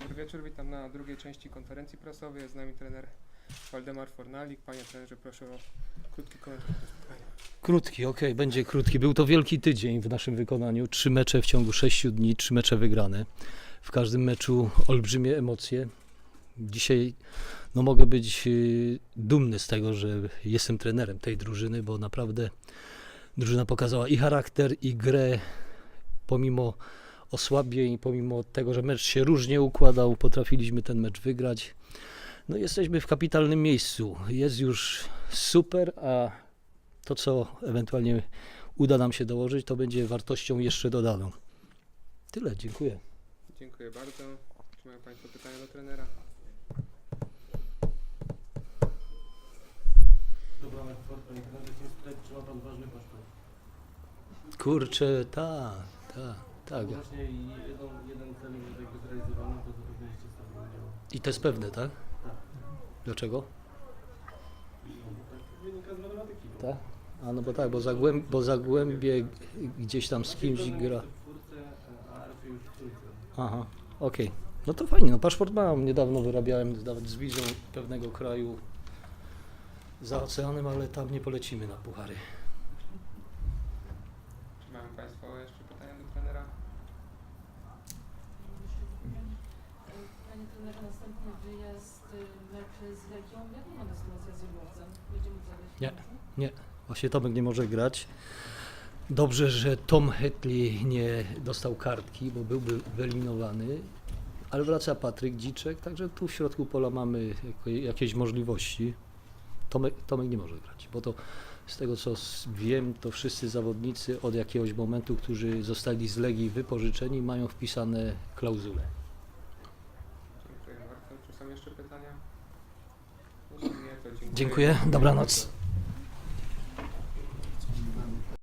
Dobry wieczór, witam na drugiej części konferencji prasowej. Jest z nami trener Waldemar Fornalik. Panie trenerze, proszę o krótki komentarz do spotkania. Krótki, okej, będzie krótki. Był to wielki tydzień w naszym wykonaniu. Trzy mecze w ciągu sześciu dni, trzy mecze wygrane. W każdym meczu olbrzymie emocje. Dzisiaj no, mogę być y, dumny z tego, że jestem trenerem tej drużyny, bo naprawdę drużyna pokazała i charakter, i grę. Pomimo osłabień, pomimo tego, że mecz się różnie układał, potrafiliśmy ten mecz wygrać. No jesteśmy w kapitalnym miejscu. Jest już super, a to, co ewentualnie uda nam się dołożyć, to będzie wartością jeszcze dodaną. Tyle, dziękuję. Dziękuję bardzo. Czy mają Państwo pytania do trenera? Kurczę, tak, tak, tak. Właśnie i jeden, jeden cel już jakby zrealizowany, to zapewne się z tego udziału. I to jest pewne, tak? Tak. Dlaczego? Tak wynika z matematyki. no. Tak? A no bo tak, bo Zagłęb, bo Zagłębie gdzieś tam z kimś gra. jest w czwórce, a Arfie już w trójce. Aha, okej. No to fajnie, no paszport mam. Niedawno wyrabiałem nawet z wizą pewnego kraju za oceanem, ale tam nie polecimy na puchary. Państwo jeszcze pytania do trenera? Panie trenerze, następny wyjazd, y, mecz z Legią. Jak wygląda sytuacja z Jurgowcem? Będzie mógł zagrać? Nie. meczu? Właśnie Tomek nie może grać. Dobrze, że Tom Hetley nie dostał kartki, bo byłby wyeliminowany. Ale wraca Patryk Dziczek, także tu w środku pola mamy jakieś możliwości. Tomek, Tomek nie może grać, bo to z tego co wiem, to wszyscy zawodnicy od jakiegoś momentu, którzy zostali z Legii wypożyczeni, mają wpisane klauzule. Dziękuję bardzo. Czy są jeszcze pytania? Jeśli nie, to dziękuję. Dziękuję, dobranoc.